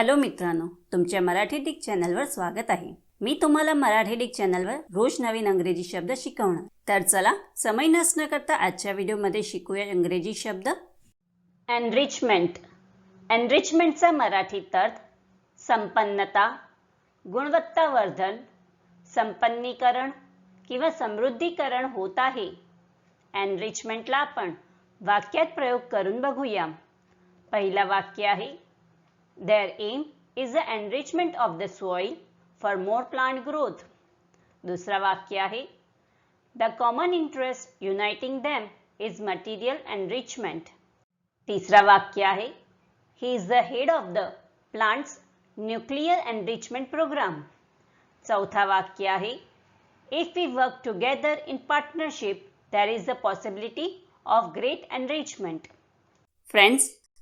Hello मित्रांनो तुमच्या Marathi Dick चॅनलवर स्वागत आहे. मी तुम्हाला मराठी डिक चॅनलवर रोज नवीन अंग्रेजी शब्द शिकवणार. तर चला समय नसणं करता आजच्या व्हिडिओमध्ये शिकूया इंग्रजी शब्द. एनरिचमेंट एनरिचमेंटचा मराठीत अर्थ संपन्नता गुणवत्तावर्धन संपन्नीकरण किंवा समृद्धीकरण होत आहे. एनरिचमेंटला आपण वाक्यात प्रयोग करून बघूया. पहिला वाक्य आहे Their aim is the enrichment of the soil for more plant growth. दुसरा वाक्य आहे The common interest uniting them is material enrichment. तिसरा वाक्य आहे He is the head of the plant's nuclear enrichment program. चौथा वाक्य आहे If we work together in partnership, there is the possibility of great enrichment. Friends